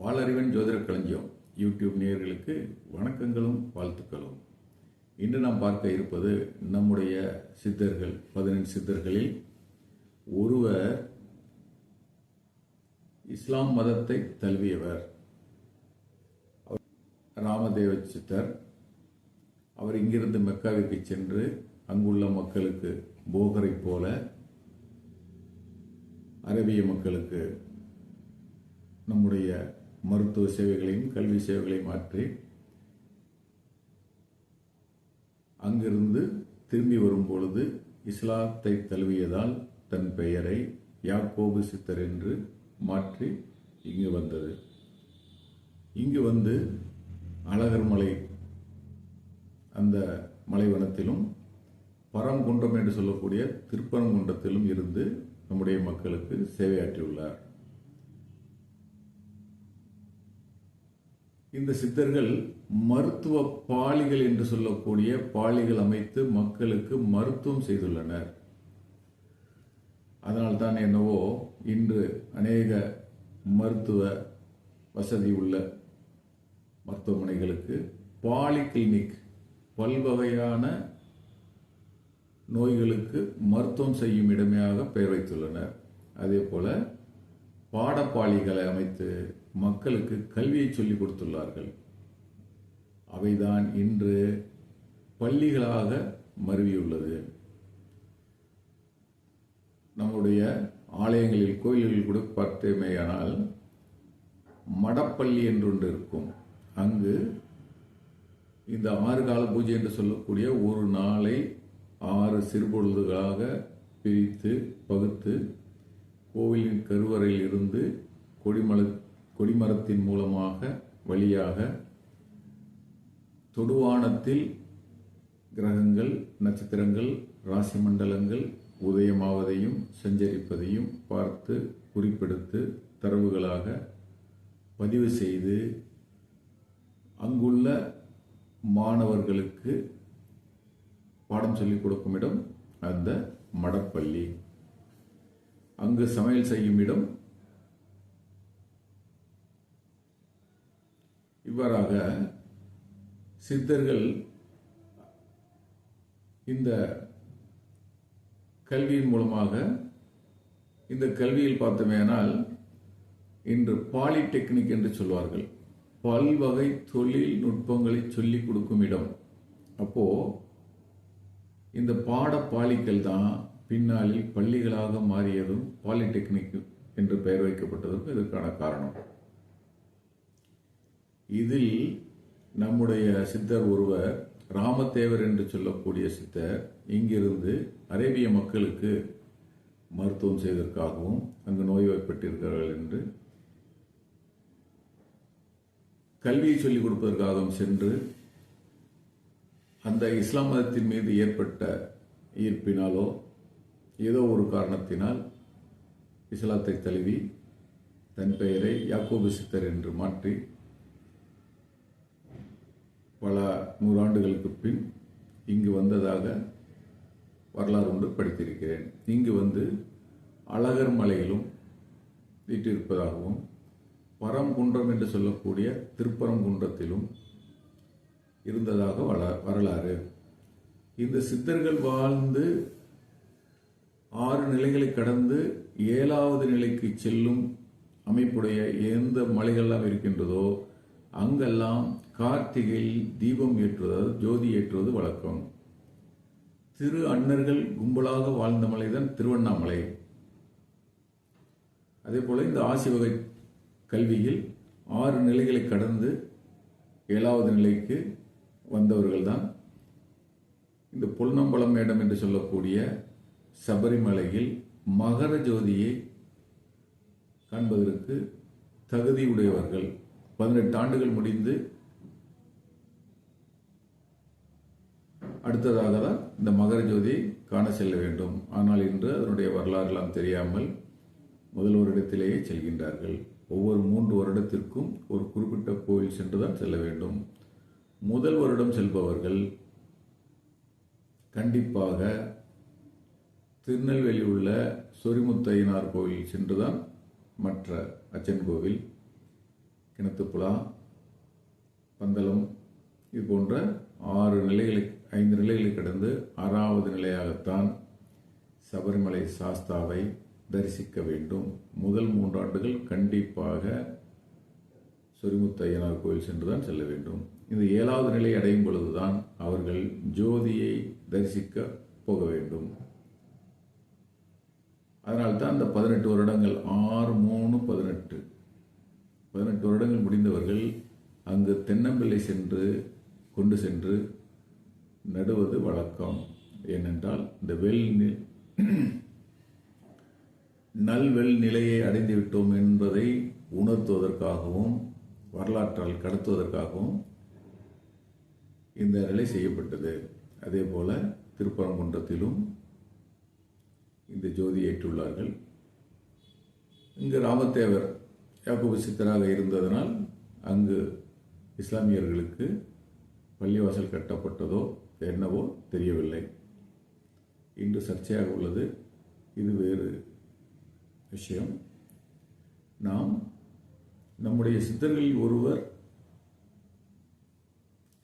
வாளறிவன் ஜோதிட களஞ்சியம் யூடியூப் நேயர்களுக்கு வணக்கங்களும் வாழ்த்துக்களும். இன்று நாம் பார்க்க இருப்பது நம்முடைய சித்தர்கள் பதினெண்டு சித்தர்களில் ஒருவர் இஸ்லாம் மதத்தை தழுவியவர். ராமதேவ சித்தர். அவர் இங்கிருந்து மெக்காவிற்கு சென்று அங்குள்ள மக்களுக்கு போகரை போல அரபிய மக்களுக்கு நம்முடைய மருத்துவ சேவைகளையும் கல்வி சேவைகளையும் மாற்றி அங்கிருந்து திரும்பி வரும் பொழுது இஸ்லாத்தை தழுவியதால் தன் பெயரை யாக்கோபு சித்தர் என்று மாற்றி இங்கு வந்தது. இங்கு வந்து அழகர் மலை அந்த மலைவனத்திலும் பரங்குன்றம் என்று சொல்லக்கூடிய திருப்பரங்குன்றத்திலும் இருந்து நம்முடைய மக்களுக்கு சேவையாற்றியுள்ளார். இந்த சித்தர்கள் மருத்துவ பாலிகள் என்று சொல்லக்கூடிய பாலிகள் அமைத்து மக்களுக்கு மருத்துவம் செய்துள்ளனர். அதனால்தான் என்னவோ இன்று அநேக மருத்துவ வசதி உள்ள மருத்துவமனைகளுக்கு பாலி கிளினிக் பல்வகையான நோய்களுக்கு மருத்துவம் செய்யும் இடமையாக பெயர் வைத்துள்ளனர். அதே போல பாடப்பாளிகளை அமைத்து மக்களுக்கு கல்வியை சொல்லிக் கொடுத்துள்ளார்கள். அவைதான் இன்று பள்ளிகளாக மருவியுள்ளது. நம்முடைய ஆலயங்களில் கோயில்களில் கூட பார்த்தேமேயானால் மடப்பள்ளி என்று ஒன்று இருக்கும். அங்கு இந்த ஆறு கால பூஜை என்று சொல்லக்கூடிய ஒரு நாளை ஆறு சிறுபொழுதுகளாக பிரித்து பகுத்து கோவிலின் கருவறையில் இருந்து கொடிமலை கொடிமரத்தின் மூலமாக வழியாக தொடுவானத்தில் கிரகங்கள் நட்சத்திரங்கள் ராசி மண்டலங்கள் உதயமாவதையும் சஞ்சரிப்பதையும் பார்த்து குறிப்பெடுத்து தரவுகளாக பதிவு செய்து அங்குள்ள மாணவர்களுக்கு பாடம் சொல்லிக் கொடுக்கும் இடம் அந்த மடப்பள்ளி. அங்கு சமையல் செய்யும் இடம் இவ்வாறாக சித்தர்கள் இந்த கல்வியின் மூலமாக இந்த கல்வியில் பார்த்தோமேனால் இன்று பாலிடெக்னிக் என்று சொல்வார்கள். பல்வகை தொழில்நுட்பங்களை சொல்லிக் கொடுக்கும் இடம். அப்போ இந்த பாடப்பாளிகள் தான் பின்னாளில் பள்ளிகளாக மாறியதும் பாலிடெக்னிக் என்று பெயர் வைக்கப்பட்டதும் இதற்கான காரணம். இதில் நம்முடைய சித்தர் ஒருவர் ராமதேவர் என்று சொல்லக்கூடிய சித்தர் இங்கிருந்து அரேபிய மக்களுக்கு மருத்துவம் செய்வதற்காகவும் அங்கு நோய்வாய்ப்பட்டிருக்கிறார்கள் என்று கல்வியை சொல்லிக் கொடுப்பதற்காகவும் சென்று அந்த இஸ்லாம் மதத்தின் மீது ஏற்பட்ட ஈர்ப்பினாலோ ஏதோ ஒரு காரணத்தினால் இஸ்லாத்தை தழுவி தன் பெயரை யாக்கோபு சித்தர் என்று மாற்றி பல நூறாண்டுகளுக்கு பின் இங்கு வந்ததாக வரலாறு ஒன்று படித்திருக்கிறேன். இங்கு வந்து அழகர் மலையிலும் வீட்டிருப்பதாகவும் பரம்குன்றம் என்று சொல்லக்கூடிய திருப்பரங்குன்றத்திலும் இருந்ததாக வள வரலாறு. இந்த சித்தர்கள் வாழ்ந்து ஆறு நிலைகளை கடந்து ஏழாவது நிலைக்கு செல்லும் அமைப்புடைய எந்த மலைகள்லாம் இருக்கின்றதோ அங்கெல்லாம் கார்த்திகையில் தீபம் ஏற்றுவது ஜோதி ஏற்றுவது வழக்கம். திரு அன்னர்கள் கும்பலாக வாழ்ந்த மலைதான் திருவண்ணாமலை. அதே போல இந்த ஆசி வகை கல்வியில் ஆறு நிலைகளை கடந்து ஏழாவது நிலைக்கு வந்தவர்கள் தான் இந்த பொன்னம்பலம் மேடம் என்று சொல்லக்கூடிய சபரிமலையில் மகர ஜோதியை காண்பதற்கு தகுதியுடையவர்கள் பதினெட்டு ஆண்டுகள் முடிந்து அடுத்ததாக தான் இந்த மகர ஜோதி காண செல்ல வேண்டும். ஆனால் இன்று அதனுடைய வரலாறுலாம் தெரியாமல் முதல் வருடத்திலேயே செல்கின்றார்கள். ஒவ்வொரு மூன்று வருடத்திற்கும் ஒரு குறிப்பிட்ட கோயில் சென்றுதான் செல்ல வேண்டும். முதல் வருடம் செல்பவர்கள் கண்டிப்பாக திருநெல்வேலி உள்ள சொரிமுத்தையனார் கோவில் சென்றுதான் மற்ற அச்சன் கோவில் கிணத்துப்புழா பந்தளம் இது போன்ற ஆறு நிலைகளை ஐந்து நிலைகளை கடந்து ஆறாவது நிலையாகத்தான் சபரிமலை சாஸ்தாவை தரிசிக்க வேண்டும். முதல் மூன்றாண்டுகள் கண்டிப்பாக சொரிமுத்தையனார் கோயில் சென்றுதான் செல்ல வேண்டும். இந்த ஏழாவது நிலை அடையும் பொழுதுதான் அவர்கள் ஜோதியை தரிசிக்க போக வேண்டும். அதனால்தான் இந்த பதினெட்டு வருடங்கள் ஆறு மூணு பதினெட்டு பதினெட்டு வருடங்கள் முடிந்தவர்கள் அங்கு தென்னம்பிள்ளை சென்று கொண்டு சென்று நடுவது வழக்கம். ஏனென்றால் இந்த வெல் நல்வெல் நிலையை அடைந்துவிட்டோம் என்பதை உணர்த்துவதற்காகவும் வரலாற்றால் கடத்துவதற்காகவும் இந்த நிலை செய்யப்பட்டது. அதே போல திருப்பரங்குன்றத்திலும் இந்த ஜோதி ஏற்றுள்ளார்கள் இங்கு ராமதேவர் யாக்கோபு சித்தராக இருந்ததனால் அங்கு இஸ்லாமியர்களுக்கு பள்ளிவாசல் கட்டப்பட்டதோ என்னவோ தெரியவில்லை. இன்று சர்ச்சையாக உள்ளது. இது வேறு விஷயம். நாம் நம்முடைய சித்தர்களில் ஒருவர்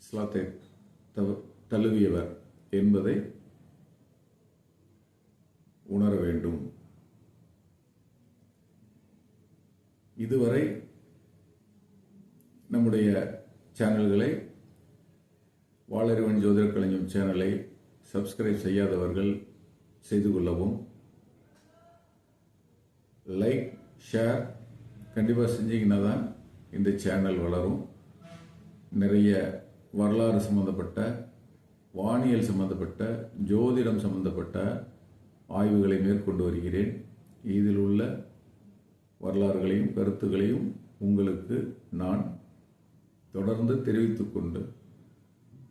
இஸ்லாத்தை தவ- தழுவியவர் என்பதை உணர வேண்டும். இதுவரை நம்முடைய சேனல்களை வாளறிவன் ஜோதிட கலைஞம் சேனலை சப்ஸ்கிரைப் செய்யாதவர்கள் செய்து கொள்ளவும். லைக் ஷேர் கண்டிப்பாக செஞ்சீங்கன்னா தான் இந்த சேனல் வளரும். நிறைய வரலாறு சம்பந்தப்பட்ட வானியல் சம்பந்தப்பட்ட ஜோதிடம் சம்பந்தப்பட்ட ஆய்வுகளை மேற்கொண்டு வருகிறேன். இதில் உள்ள வரலாறுகளையும் கருத்துகளையும் உங்களுக்கு நான் தொடர்ந்து தெரிவித்துக் கொண்டு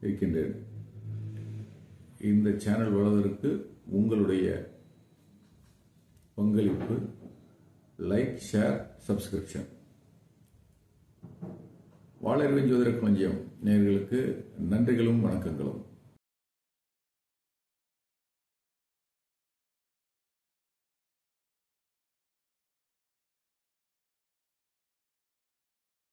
இருக்கின்றேன். இந்த சேனல் வளர்வதற்கு உங்களுடைய பங்களிப்பு லைக் ஷேர் சப்ஸ்கிரிப்ஷன். வாழறிவின் ஜோதிட களஞ்சியம். நேர்களுக்கு நன்றிகளும் வணக்கங்களும்.